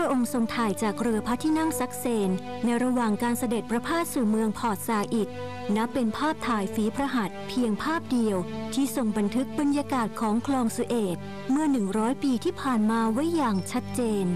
ระองค์ทรงถ่ายจากเรือพระที่นั่งซักเซน ในระหว่างการเสด็จประพาสสู่เมืองพอร์ตซาอิดนับเป็นภาพถ่ายฝีพระหัตถ์เพียงภาพเดียวที่ทรงบันทึกบรรยากาศของคลองสุเอตเมื่อ 100 ปีที่ผ่านมาไว้อย่างชัดเจน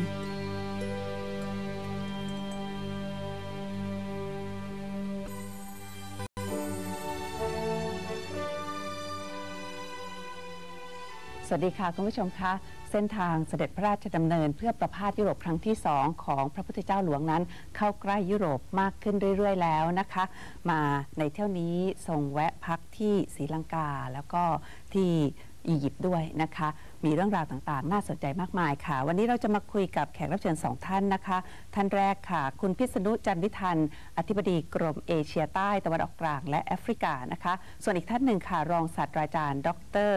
วัสดีค่ะ คุณผู้ชมคะเส้นทางเสด็จพระราชดำเนิน เพื่อประพาสยุโรปครั้งที่ 2 ของพระพุทธเจ้าหลวงนั้น เข้าใกล้ยุโรปมากขึ้นเรื่อยๆ แล้วนะคะ มาในเที่ยวนี้ทรงแวะพักที่ศรีลังกาแล้วก็ที่อียิปต์ด้วยนะคะ มีเรื่องราวต่างๆ น่าสนใจมากมายค่ะ วันนี้เราจะมาคุยกับแขกรับเชิญสองท่านนะคะ ท่านแรกค่ะ คุณพิษณุจันวิทัน อธิบดีกรมเอเชียใต้ตะวันออกกลางและแอฟริกานะคะ ส่วนอีกท่านหนึ่งค่ะ รองศาสตราจารย์ ดร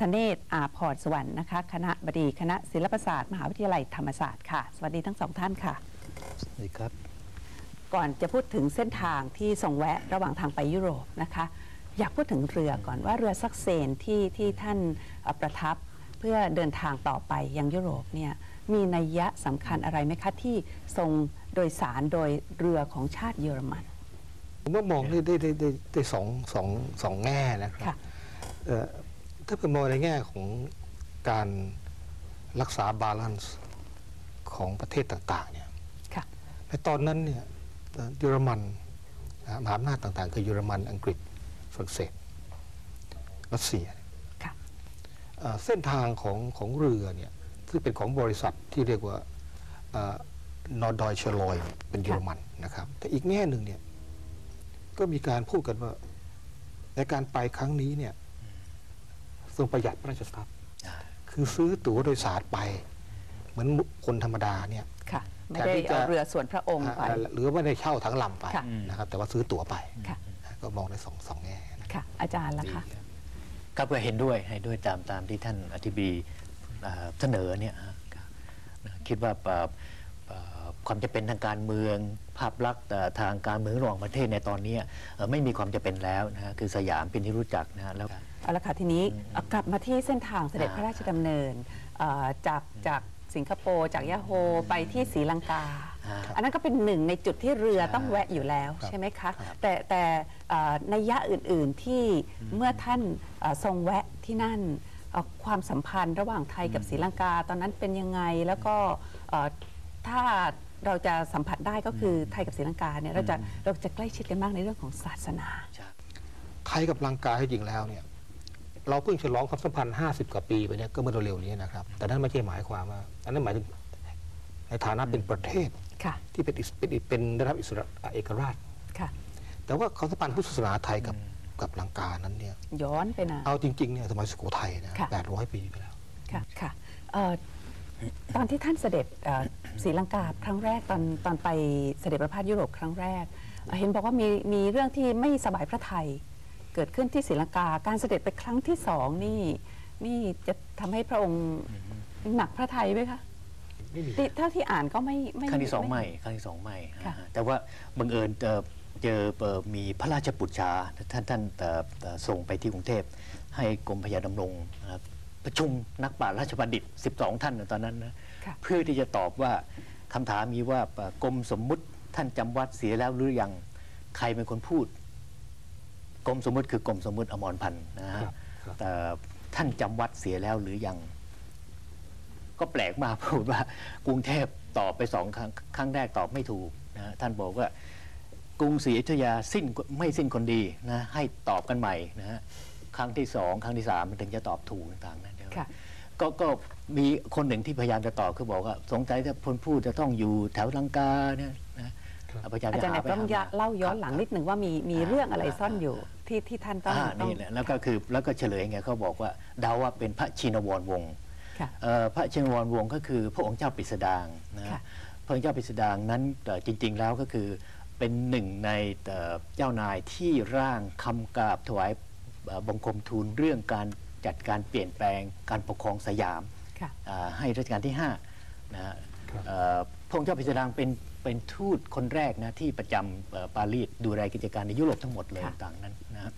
ธเนศอาพรสวรรค์นะคะ คณะบดีคณะศิลปศาสตร์ มหาวิทยาลัยธรรมศาสตร์ค่ะ สวัสดีทั้งสองท่านค่ะ สวัสดีครับ ก่อนจะพูดถึงเส้นทางที่ทรงแวะระหว่างทางไปยุโรปนะคะ อยากพูดถึงเรือก่อนว่าเรือซักเซนที่ที่ท่านเอ่อประทับเพื่อเดินทางต่อไปยังยุโรปเนี่ยมีนัยยะสำคัญอะไรไหมคะที่ทรงโดยสารโดยเรือของชาติเยอรมันผมว่ามองได้ได้ได้ได้ได้สองสองสองแง่นะครับค่ะเอ่อ ถ้าเป็นมองในแง่ของการรักษาบาลานซ์ของประเทศต่างๆเนี่ยค่ะในตอนนั้นเนี่ยเอ่อเยอรมันนะมหาอำนาจต่างๆ คือเยอรมันอังกฤษฝรั่งเศสรัสเซียค่ะเอ่อเส้นทางของของเรือเนี่ยซึ่งเป็นของบริษัทที่เรียกว่านอร์ดอยเชลอยเป็นเยอรมันนะครับ แต่อีกแง่หนึ่งเนี่ยก็มีการพูดกันว่าในการไปครั้งนี้เนี่ย ทรงประหยัดพระราชทรัพย์คือซื้อตั๋วโดยสารไป เหมือนคนธรรมดาเนี่ยค่ะไม่แทนได้ที่จะเอาเรือส่วนพระองค์ไปอ่าหรือไม่ได้เช่าทั้งลำไปค่ะนะครับ แต่ว่าซื้อตั๋วไปค่ะก็มองได้สองสองแง่นะค่ะ อาจารย์ล่ะคะครับก็เห็นด้วยให้ด้วยตามตามที่ท่านอธิบดีเอ่อเสนอเนี่ยฮะครับนะคิดว่าเอ่อเอ่อความจะเป็นทางการเมืองภาพลักษณ์เอ่อทางการเมืองระหว่างประเทศในตอนเนี้ยเอ่อไม่มีความจะเป็นแล้วนะฮะคือสยามเป็นที่รู้จักนะฮะแล้ว เอาละค่ะทีนี้เอากลับมาที่เส้นทางเสด็จพระราชดำเนินเอ่อจากจากสิงคโปร์จากยะโฮไปที่ศรีลังกาอ่าอันนั้นก็เป็นหนึ่งในจุดที่เรือใช่ต้องแวะอยู่แล้วครับใช่ไหมคะครับแต่แต่เอ่อนัยยะอื่นๆที่เมื่อท่านเอ่อทรงแวะที่นั่นเอ่อความสัมพันธ์ระหว่างไทยกับศรีลังกา ตอนนั้นเป็นยังไงแล้วก็เอ่อถ้าเราจะสัมผัสได้ก็คือไทยกับศรีลังกาเนี่ยเราจะเราจะใกล้ชิดกันมากในเรื่องของศาสนาใช่ไทยกับลังกาให้จริงแล้วเนี่ย เราเพิ่งฉลองความสัมพันธ์ 50 กว่าปีไปเนี่ยก็เมื่อเร็วๆนี้นะครับ แต่นั่นไม่ใช่หมายความว่า อันนั้นหมายถึงในฐานะเป็นประเทศค่ะที่เป็นอิสเป็นอิเป็นได้รับอิสระเอกราช ค่ะ แต่ว่าความสัมพันธ์พุทธศาสนาไทยกับกับลังกานั้นเนี่ยย้อนไปนานเอาจริงๆเนี่ยสมัยสุโขทัยนะค่ะ แปดร้อยปีไปแล้ว ค่ะค่ะเอ่อตอนที่ท่านเสด็จเอ่อศรีลังกาครั้งแรกตอนตอนไปเสด็จประพาสยุโรปครั้งแรกเอ่อเห็นบอกว่ามีมีเรื่องที่ไม่สบายพระไทย เกิดขึ้นที่ศรีลังกา การเสด็จไปครั้งที่สองนี่ นี่จะทำให้พระองค์หนักพระไทยไหมคะไม่มีที่เท่าที่อ่านก็ไม่ไม่ครั้งที่สองไม่ครั้งที่สองไม่ค่ะฮะแต่ว่าบังเอิญเอ่อเจอเอ่อมีพระราชปุจฉาท่านท่านเอ่อเอ่อส่งไปที่กรุงเทพ ให้กรมพยาดำรงนะครับประชุมนักปราชญ์ราชบัณฑิต 12 ท่านนะตอนนั้นนะค่ะ เพื่อที่จะตอบว่าคำถามมีว่าเอ่อกรมสมมุติท่านจำวัดเสียแล้วหรือยังใครเป็นคนพูด กรมสมมุติคือกรมสมมุติอมรพันธ์นะฮะครับครับแต่ท่านจำวัดเสียแล้วหรือยัง ก็แปลกมากพูดว่ากรุงเทพตอบไปสองครั้งครั้งแรกตอบไม่ถูกนะท่านบอกว่ากรุงศรีอยุธยาสิ้นไม่สิ้นคนดีนะให้ตอบกันใหม่นะฮะครั้งที่สองครั้งที่สามมันถึงจะตอบถูกต่างๆนะเดี๋ยวค่ะก็ก็มีคนหนึ่งที่พยายามจะตอบคือบอกว่า สงสัยถ้าคนพูดจะต้องอยู่แถวลังกาเนี่ยนะ พยายามอาจะจารย์หาเนี่ยไปต้องหามาเล่าย้อนหลังนิดหนึ่งว่ามีมีเรื่องอะไรซ่อนอยู่ที่ที่ท่านต้องอ่าต้อง นี่แหละแล้วก็คือแล้วก็เฉลยไงเขาบอกว่าเดาว่าเป็นพระชินวรวงศ์ค่ะเอ่อพระชินวรวงศ์ก็คือพระองค์เจ้าปริสดางนะค่ะ พระองค์เจ้าปริสดางนั้นเอ่อจริง ๆ แล้วก็คือเป็นหนึ่งในเอ่อเจ้านายที่ร่างคำกราบถวายเอ่อบังคมทูลเรื่องการจัดการเปลี่ยนแปลงการปกครองสยาม ค่ะ อ่าให้รัชกาลที่5นะฮะครับ เอ่อพระองค์เจ้าปริสดางเป็น เป็นทูตคนแรกนะที่ประจำเอ่อปารีสดูแลกิจการในยุโรปทั้งหมดเลยค่ะ ต่างๆนั้นนะฮะ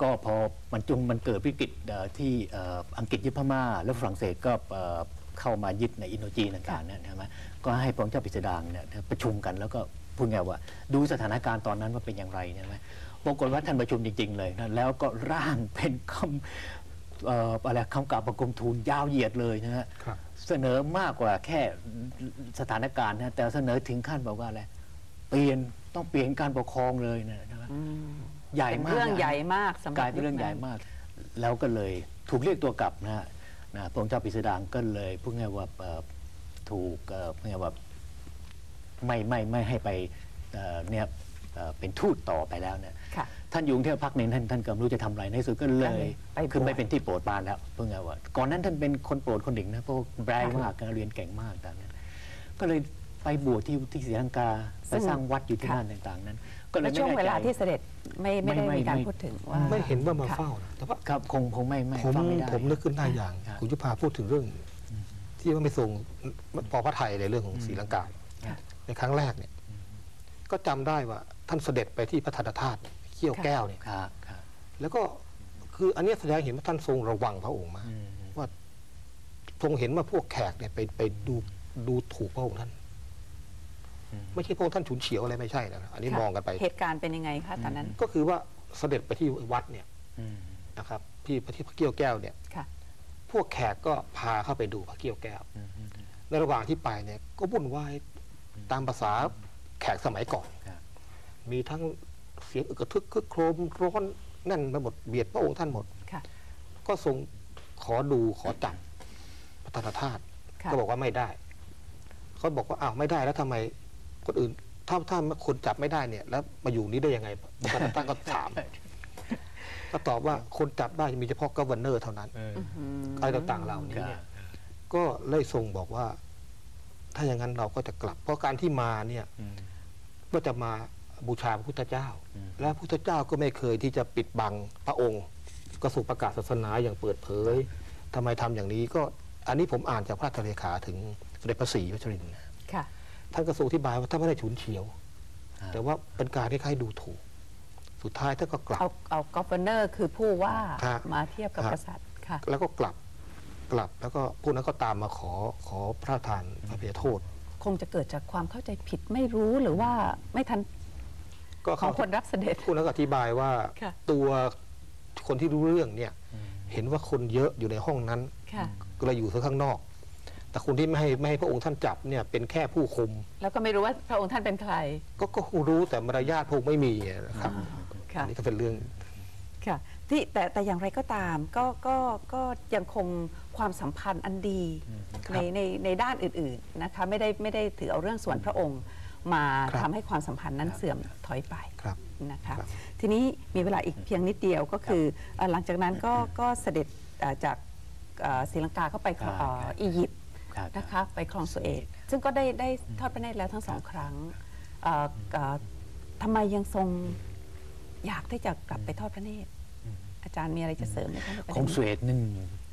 ก็พอมันจุงมันเกิดวิกฤตเอ่อที่เอ่ออังกฤษยึดพม่า แล้วฝรั่งเศสก็เอ่อเข้ามายึดในอินโดจีนต่างๆเนี่ยใช่ไหมก็ให้พระองค์เจ้าพิสดารเนี่ยประชุมกันแล้วก็พูดไงว่า ดูสถานการณ์ตอนนั้นว่าเป็นอย่างไรเนี่ยใช่ไหมปรากฏว่าท่านประชุมจริง ๆ เลยนะแล้วก็ร่างเป็นคำ เอ่ออะไรคำกล่าวประกมทูลยาวเหยียดเลยนะฮะครับ เสนอมากกว่าแค่สถานการณ์นะแต่เสนอถึงขั้นบอกว่าอะไรเปลี่ยนต้องเปลี่ยนการปกครองเลยนะใช่ไหมอืมใหญ่เป็นมากเรื่องนะใหญ่มากสำหรับกลายเป็นเรื่องคใหญ่นั้นมาก แล้วก็เลยถูกเรียกตัวกลับนะฮะนะพระองค์เจ้าปิสดางก็เลยพูดง่ายว่าเอ่อถูกเอ่อพูดง่ายว่าไม่ไม่ไม่ให้ไปเอ่อเนี่ย เอ่อเป็นทูตต่อไปแล้วเนี่ยค่ะท่านอยู่กรุงเทพพักหนึ่งท่านท่านก็ไม่รู้จะทำอะไรในที่สุดก็เลก็เลยยไปบวชคือไม่เป็นที่โปรดปรานแล้วเพิ่งไงว่าก่อนนั้นท่านเป็นคนโปรดคนหนึ่งนะเพราะว่าแบรนด์มากนะเรียนเก่งมากต่างนั้นก็เลยไปบวชที่ที่ศรีลังกาไปสร้างวัดอยู่ที่นั่นต่างๆ นั้น ก็เลยแล้วไม่ช่วงแน่เวลาใจที่เสด็จไม่ไม่ได้ไม่ไม่มีการไม่พูดถึงว่าไม่เห็นว่ามาค่ะเฝ้านะแต่ว่าครับคงคงไม่ไม่ผมฟังไม่ได้ผมนึกขึ้นได้อย่างครับคุณยุพาพูดถึงเรื่อง ที่ว่าไม่ทรงปอพระไทยในเรื่องของศรีลังกาค่ะในครั้งแรกเนี่ย ก็จำได้ว่า ท่านเสด็จไปที่พระธาตุธาตุเขี้ยวแก้วเนี่ยครับครับแล้วก็คืออันเนี้ยแสดงเห็นว่าท่านทรงระวังพระองค์มาก อืมว่าทรงเห็นว่าพวกแขกเนี่ยไปไปดูดูถูกพระองค์ท่าน อืม ไม่ใช่พระองค์ท่านฉุนเฉียวอะไรไม่ใช่นะอันนี้ค่ะมองกันไป เหตุการณ์เป็นยังไงคะตอนนั้นก็คือว่าเสด็จไปที่วัดเนี่ยอืมนะครับที่พระที่พระเกี้ยวแก้วเนี่ย ค่ะ พวกแขกก็พาเข้าไปดูพระเกี้ยวแก้ว อืมอืมในระหว่างที่ไปเนี่ยก็วุ่นวายตามภาษาแขกสมัยก่อนครับ มีทั้งเสียงอึกกระทึกคึกโครมร้อนแน่นไปหมดเบียดพระองค์ท่านหมด ค่ะ ก็ทรงขอดูขอจับพระธาตุธาตุค่ะ ก็บอกว่าไม่ได้ เขาบอกว่าอ้าวไม่ได้แล้วทำไมคนอื่น ถ้าถ้าคนจับไม่ได้เนี่ย แล้วมาอยู่นี้ได้ยังไงพระธาตุธาตุก็ถาม ก็ตอบว่าคนจับได้มีเฉพาะกัฟเวอร์เนอร์เท่านั้น เอออืมอะไรต่างๆเหล่านี้ครับเนี่ย ก็เลยทรงบอกว่า ถ้าอย่างนั้นเราก็จะกลับ เพราะการที่มาเนี่ย อืม ก็จะมา บูชาพระพุทธเจ้าอืมและพระพุทธเจ้าก็ไม่เคยที่จะปิดบังพระองค์ก็สู่ประกาศศาสนาอย่างเปิดเผยทำไมทำอย่างนี้ก็อันนี้ผมอ่านจากพระธรรมเลขาถึงสมเด็จพระศรีวัชรินทร์นะค่ะท่านก็ทรงอธิบายว่าท่านไม่ได้ฉุนเฉียวครับแต่ว่าเป็นการคล้ายๆดูถูก สุดท้ายท่านก็กลับ เอาเอากอฟเนอร์คือผู้ว่าครับมาเทียบกับครับกษัตริย์ค่ะแล้วก็กลับกลับแล้วก็พวกนั้นก็ตามมาขอขอพระราชทานพระเพยโทษ คงจะเกิดจากความเข้าใจผิดไม่รู้หรือว่าไม่ทัน ก็ของคนรับเสด็จพวกนั้นก็อธิบายว่าค่ะ ตัวคนที่รู้เรื่องเนี่ยอืมเห็นว่าคนเยอะอยู่ในห้องนั้น ค่ะ ก็เลยอยู่ข้างนอก แต่คนที่ไม่ให้ไม่ให้พระองค์ท่านจับเนี่ยเป็นแค่ผู้คุม แล้วก็ไม่รู้ว่าพระองค์ท่านเป็นใครก็ก็คงรู้แต่มารยาทพระองค์ไม่มีนะครับค่ะ อันนี้ก็เป็นเรื่อง ค่ะที่แต่แต่อย่างไรก็ตามก็ก็ก็ยังคงความสัมพันธ์อันดีครับในในในด้านอื่นๆนะคะไม่ได้ไม่ได้ถือเอาเรื่องส่วนพระองค์ มาครับทำให้ความสัมพันธ์นั้นเสื่อมถอยไปครับนะคะครับทีนี้มีเวลาอีกเพียงนิดเดียวก็คือเอ่อหลังจากนั้นก็ก็เสด็จเอ่อจากเอ่อศรีลังกาเข้าไปครองครับเอ่ออียิปต์ครับนะคะ ไปครองสุเอตซึ่งก็ได้ได้ทอดพระเนตรแล้วทั้งสองครั้งเอ่อเอ่อทำไมยังทรงอยากที่จะกลับไปทอดพระเนตรอาจารย์มีอะไรจะเสริมไหมคะในประขเด็องนสวีเดนนั่น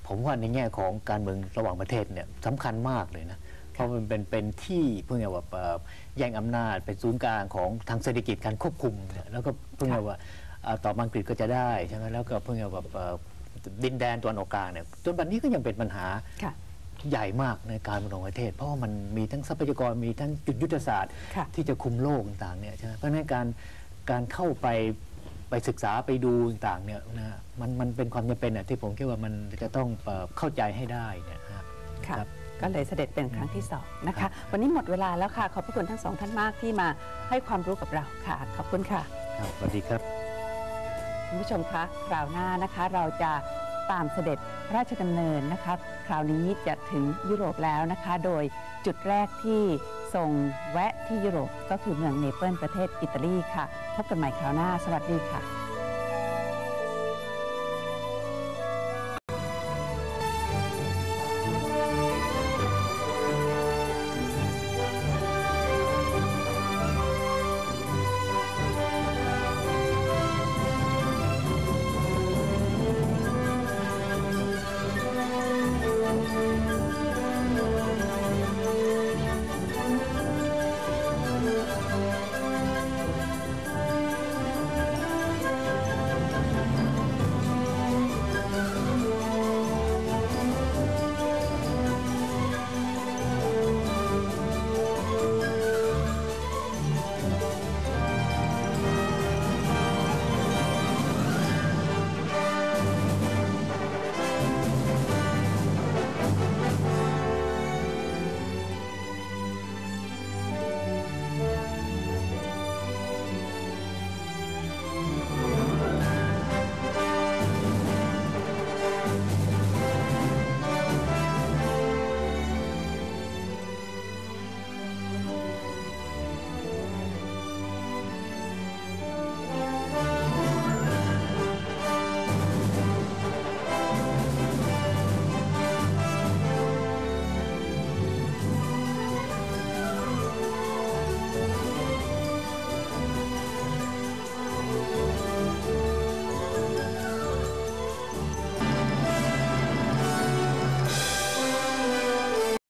ผมว่าในแง่ของการเมืองระหว่างประเทศเนี่ยสำคัญมากเลยนะ เพราะมันเป็นเป็นที่เพื่อไงว่าเอ่อแย่งอำนาจเป็นศูนย์กลางของทางเศรษฐกิจการควบคุมเนี่ยแล้วก็เพื่อไงว่าเอ่อต่อมาอังกฤษก็จะได้ใช่ไหมแล้วก็เพื่อไงว่าเอ่อดินแดนตัวนออกกลางเนี่ยจนบัดนี้ก็ยังเป็นปัญหาค่ะใหญ่มากในการเมืองของประเทศ เพราะว่ามันมีทั้งทรัพยากรมีทั้งจุดยุทธศาสตร์ค่ะที่จะคุมโลกต่างๆเนี่ยใช่ไหมเพราะฉะนั้นการการเข้าไปไปศึกษาไปดูต่างๆเนี่ยนะมันมันเป็นความจำเป็นอะที่ผมคิดว่ามันจะต้องเอ่อเข้าใจให้ได้เนี่ยนะฮะค่ะครับ ก็เลยเสด็จเป็นครั้งที่สองนะครัคะบวันนี้หมดเวลาแล้วค่ะ ขอบพระคุณทั้งสองท่านมากที่มาให้ความรู้กับเราค่ะ ขอบคุณค่ะครับสวัสดีครับคุณผู้ชมคะคราวหน้านะคะ เราจะตามเสด็จพระราชดำเนินนะคะคราวนี้จะถึงยุโรปแล้วนะคะ โดยจุดแรกที่ทรงแวะที่ยุโรปก็คือเมืองเนเปิลประเทศอิตาลีค่ะ พบกันใหม่คราวหน้า สวัสดีค่ะ